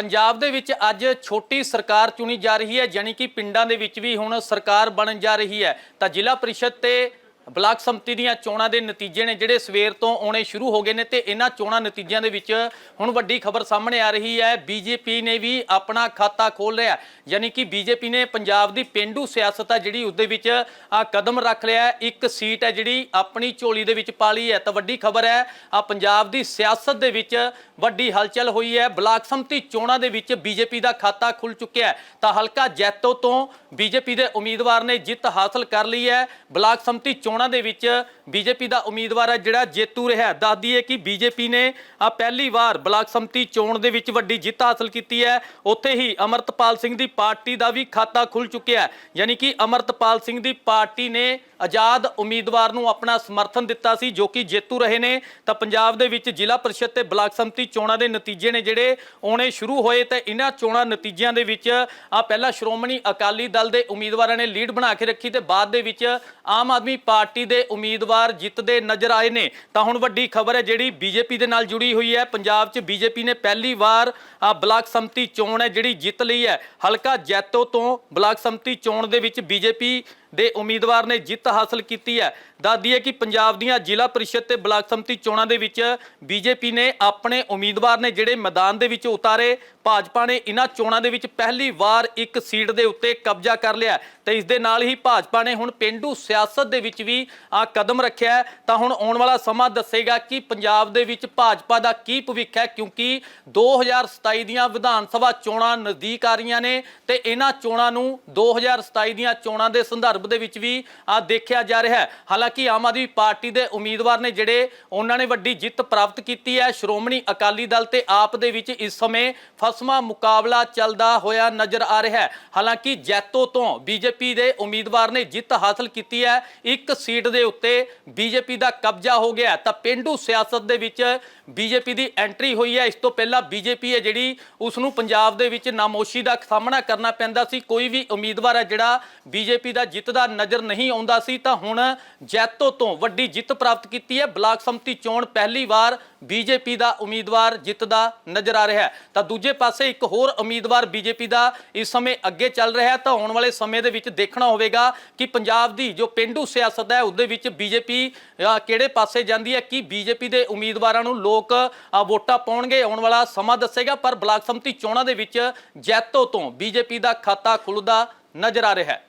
ਪੰਜਾਬ ਦੇ ਵਿੱਚ ਅੱਜ ਛੋਟੀ ਸਰਕਾਰ ਚੁਣੀ ਜਾ ਰਹੀ ਹੈ ਯਾਨੀ ਕਿ ਪਿੰਡਾਂ ਦੇ ਵਿੱਚ ਵੀ ਹੁਣ ਸਰਕਾਰ ਬਣਨ ਜਾ ਰਹੀ ਹੈ। ਤਾਂ ਜ਼ਿਲ੍ਹਾ ਪ੍ਰੀਸ਼ਦ ਤੇ ਬਲਾਕ ਸੰਮਤੀ ਦੀਆਂ ਚੋਣਾਂ ਦੇ ਨਤੀਜੇ ਨੇ ਜਿਹੜੇ ਸਵੇਰ ਤੋਂ ਆਉਣੇ ਸ਼ੁਰੂ ਹੋ ਗਏ ਨੇ ਤੇ ਇਹਨਾਂ ਚੋਣਾਂ ਨਤੀਜਿਆਂ ਦੇ ਵਿੱਚ ਹੁਣ ਵੱਡੀ ਖਬਰ ਸਾਹਮਣੇ ਆ ਰਹੀ ਹੈ। ਬੀਜੇਪੀ ਨੇ ਵੀ ਆਪਣਾ ਖਾਤਾ ਖੋਲ ਲਿਆ ਯਾਨੀ ਕਿ ਬੀਜੇਪੀ ਨੇ ਪੰਜਾਬ ਦੀ ਪਿੰਡੂ ਸਿਆਸਤ ਆ ਜਿਹੜੀ ਉਸ ਵਿੱਚ ਆ ਕਦਮ ਰੱਖ ਲਿਆ ਇੱਕ ਸੀਟ ਹੈ ਜਿਹੜੀ ਆਪਣੀ ਝੋਲੀ ਦੇ ਵਿੱਚ ਪਾ ਲਈ ਹੈ। ਤਾਂ ਵੱਡੀ ਖਬਰ ਹੈ, ਆ ਪੰਜਾਬ ਦੀ ਸਿਆਸਤ ਦੇ ਵਿੱਚ ਵੱਡੀ ਹਲਚਲ ਹੋਈ ਹੈ। ਬਲਾਕ ਸੰਮਤੀ ਚੋਣਾਂ ਦੇ ਵਿੱਚ ਬੀਜੇਪੀ ਦਾ ਖਾਤਾ ਖੁੱਲ ਚੁੱਕਿਆ ਹੈ। ਤਾਂ ਹਲਕਾ ਜੈਤੋ ਤੋਂ ਬੀਜੇਪੀ ਦੇ ਉਮੀਦਵਾਰ ਨੇ ਜਿੱਤ ਹਾਸਲ ਕਰ ਲਈ ਹੈ। ਬਲਾਕ ਸੰਮਤੀ ਚੋਣਾਂ ਦੇ ਵਿੱਚ ਬੀਜੇਪੀ ਦਾ ਉਮੀਦਵਾਰ ਹੈ ਜਿਹੜਾ ਜੇਤੂ ਰਿਹਾ ਦੱਸਦੀ ਹੈ ਕਿ ਬੀਜੇਪੀ ਨੇ ਆ ਪਹਿਲੀ ਵਾਰ ਬਲਾਕ ਸੰਮਤੀ ਚੋਣ ਦੇ ਵਿੱਚ ਵੱਡੀ ਜਿੱਤ ਹਾਸਲ ਕੀਤੀ ਹੈ। ਉੱਥੇ ਹੀ ਅਮਰਤਪਾਲ ਸਿੰਘ ਦੀ ਪਾਰਟੀ ਦਾ ਵੀ ਖਾਤਾ ਖੁੱਲ ਚੁੱਕਿਆ ਹੈ। ਯਾਨੀ ਕਿ ਅਮਰਤਪਾਲ ਸਿੰਘ ਦੀ ਪਾਰਟੀ ਨੇ ਆਜ਼ਾਦ ਉਮੀਦਵਾਰ ਨੂੰ ਆਪਣਾ ਸਮਰਥਨ ਦਿੱਤਾ ਸੀ, ਜੋ ਕਿ ਜੇਤੂ ਰਹੇ ਨੇ। ਤਾਂ ਪੰਜਾਬ ਦੇ ਵਿੱਚ ਜ਼ਿਲ੍ਹਾ ਪ੍ਰੀਸ਼ਦ ਤੇ ਬਲਾਕ ਸੰਮਤੀ ਚੋਣਾਂ ਦੇ ਨਤੀਜੇ ਨੇ ਜਿਹੜੇ ਆਉਣੇ ਸ਼ੁਰੂ ਹੋਏ ਤੇ ਇਹਨਾਂ ਚੋਣਾਂ ਨਤੀਜਿਆਂ ਦੇ ਵਿੱਚ ਆ ਪਹਿਲਾਂ ਸ਼੍ਰੋਮਣੀ ਅਕਾਲੀ ਦਲ ਦੇ ਉਮੀਦਵਾਰਾਂ ਨੇ ਲੀਡ ਬਣਾ ਕੇ ਰੱਖੀ ਤੇ ਬਾਅਦ ਦੇ ਵਿੱਚ ਆਮ ਆਦਮੀ ਪਾਰਟੀ ਪਾਰਟੀ ਦੇ ਉਮੀਦਵਾਰ ਜਿੱਤਦੇ ਨਜ਼ਰ ਆਏ ਨੇ। ਤਾਂ ਹੁਣ ਵੱਡੀ ਖਬਰ ਹੈ ਜਿਹੜੀ ਬੀਜੇਪੀ ਦੇ ਨਾਲ ਜੁੜੀ ਹੋਈ ਹੈ। ਪੰਜਾਬ 'ਚ ਬੀਜੇਪੀ ਨੇ ਪਹਿਲੀ ਵਾਰ ਬਲਾਕ ਸੰਮਤੀ ਚੋਣ ਹੈ ਜਿਹੜੀ ਜਿੱਤ ਲਈ ਹੈ। ਹਲਕਾ ਜੈਤੋ ਤੋਂ ਬਲਾਕ ਸੰਮਤੀ ਚੋਣ ਦੇ ਵਿੱਚ ਬੀਜੇਪੀ ਦੇ ਉਮੀਦਵਾਰ ਨੇ ਜਿੱਤ ਹਾਸਲ ਕੀਤੀ ਹੈ। ਦੱਸਦੀ ਹੈ ਕਿ ਪੰਜਾਬ ਦੀਆਂ ਜ਼ਿਲ੍ਹਾ ਪ੍ਰੀਸ਼ਦ ਤੇ ਬਲਾਕ ਸੰਮਤੀ ਚੋਣਾਂ ਦੇ ਵਿੱਚ ਬੀਜੇਪੀ ਨੇ ਆਪਣੇ ਉਮੀਦਵਾਰ ਨੇ ਜਿਹੜੇ ਮੈਦਾਨ ਦੇ ਵਿੱਚ ਉਤਾਰੇ, ਭਾਜਪਾ ਨੇ ਇਹਨਾਂ ਚੋਣਾਂ ਦੇ ਵਿੱਚ ਪਹਿਲੀ ਵਾਰ ਇੱਕ ਸੀਟ ਦੇ ਉੱਤੇ ਕਬਜ਼ਾ ਕਰ ਲਿਆ ਤੇ ਇਸ ਦੇ ਨਾਲ ਹੀ ਭਾਜਪਾ ਨੇ ਹੁਣ ਪਿੰਡੂ ਸਿਆਸਤ ਦੇ ਵਿੱਚ ਵੀ ਆ ਕਦਮ ਰੱਖਿਆ ਤਾਂ ਹੁਣ ਆਉਣ ਵਾਲਾ ਸਮਾਂ ਦੱਸੇਗਾ ਕਿ ਪੰਜਾਬ ਦੇ ਵਿੱਚ ਭਾਜਪਾ ਦਾ ਕੀ ਭਵਿੱਖ ਹੈ, ਕਿਉਂਕਿ 2027 ਦੀਆਂ ਵਿਧਾਨ ਸਭਾ ਚੋਣਾਂ ਨਜ਼ਦੀਕ ਆ ਰਹੀਆਂ ਨੇ ਤੇ ਇਹਨਾਂ ਚੋਣਾਂ ਨੂੰ 2027 ਦੀਆਂ ਚੋਣਾਂ ਦੇ ਸੰਦਰਭ ਦੇ ਵਿੱਚ ਵੀ ਆ ਦੇਖਿਆ ਜਾ ਰਿਹਾ ਹੈ। ਹਾਲਾਂਕਿ ਆਮ ਆਦਮੀ ਪਾਰਟੀ ਦੇ ਉਮੀਦਵਾਰ ਨੇ ਜਿਹੜੇ ਉਹਨਾਂ ਨੇ ਵੱਡੀ ਜਿੱਤ ਪ੍ਰਾਪਤ ਕੀਤੀ ਹੈ। ਸ਼੍ਰੋਮਣੀ ਅਕਾਲੀ ਦਲ ਤੇ ਆਪ ਦੇ ਵਿੱਚ ਇਸ ਸਮੇਂ ਫਸਮਾ ਮੁਕਾਬਲਾ ਚੱਲਦਾ ਹੋਇਆ ਨਜ਼ਰ ਆ ਰਿਹਾ ਹੈ। ਹਾਲਾਂਕਿ ਜੈਤੋ ਤੋਂ ਬੀਜੇਪੀ ਦੇ ਉਮੀਦਵਾਰ ਨੇ ਜਿੱਤ ਹਾਸਲ ਕੀਤੀ ਹੈ। ਇੱਕ ਸੀਟ ਦੇ ਉੱਤੇ ਬੀਜੇਪੀ ਦਾ ਕਬਜ਼ਾ ਹੋ ਗਿਆ ਤਾਂ ਪਿੰਡੂ ਸਿਆਸਤ ਦੇ ਵਿੱਚ ਬੀਜੇਪੀ ਦੀ ਐਂਟਰੀ ਹੋਈ ਹੈ। ਇਸ ਤੋਂ ਪਹਿਲਾਂ ਬੀਜੇਪੀ ਹੈ ਜਿਹੜੀ ਉਸ ਨੂੰ ਪੰਜਾਬ ਦੇ ਵਿੱਚ ਨਾਮੋਸ਼ੀ ਦਾ ਸਾਹਮਣਾ ਕਰਨਾ ਪੈਂਦਾ ਸੀ। ਕੋਈ ਵੀ ਉਮੀਦਵਾਰ ਹੈ ਜਿਹੜਾ ਬੀਜੇਪੀ ਦਾ ਜਿੱਤ ਜਿੱਤਦਾ ਨਜ਼ਰ ਨਹੀਂ ਆਉਂਦਾ ਸੀ, ਤਾਂ ਹੁਣ ਜੈਤੋ ਤੋਂ ਵੱਡੀ ਜਿੱਤ ਪ੍ਰਾਪਤ ਕੀਤੀ ਹੈ। ਬਲਾਕ ਸੰਮਤੀ ਚੋਣ ਪਹਿਲੀ ਵਾਰ ਬੀਜੇਪੀ ਦਾ ਉਮੀਦਵਾਰ ਜਿੱਤਦਾ ਨਜ਼ਰ ਆ ਰਿਹਾ ਹੈ। ਤਾਂ ਦੂਜੇ ਪਾਸੇ ਇੱਕ ਹੋਰ ਉਮੀਦਵਾਰ ਬੀਜੇਪੀ ਦਾ ਇਸ ਸਮੇਂ ਅੱਗੇ ਚੱਲ ਰਿਹਾ ਹੈ। ਤਾਂ ਆਉਣ ਵਾਲੇ ਸਮੇਂ ਦੇ ਵਿੱਚ ਦੇਖਣਾ ਹੋਵੇਗਾ ਕਿ ਪੰਜਾਬ ਦੀ ਜੋ ਪਿੰਡੂ ਸਿਆਸਤ ਹੈ, ਉਹਦੇ ਵਿੱਚ ਬੀਜੇਪੀ ਕਿਹੜੇ ਪਾਸੇ ਜਾਂਦੀ ਹੈ, ਕਿ ਬੀਜੇਪੀ ਦੇ ਉਮੀਦਵਾਰਾਂ ਨੂੰ ਲੋਕ ਵੋਟਾਂ ਪਾਉਣਗੇ, ਆਉਣ ਵਾਲਾ ਸਮਾਂ ਦੱਸੇਗਾ। ਪਰ ਬਲਾਕ ਸੰਮਤੀ ਚੋਣਾਂ ਦੇ ਵਿੱਚ ਜੈਤੋ ਤੋਂ ਬੀਜੇਪੀ ਦਾ ਖਾਤਾ ਖੁੱਲਦਾ ਨਜ਼ਰ ਆ ਰਿਹਾ ਹੈ।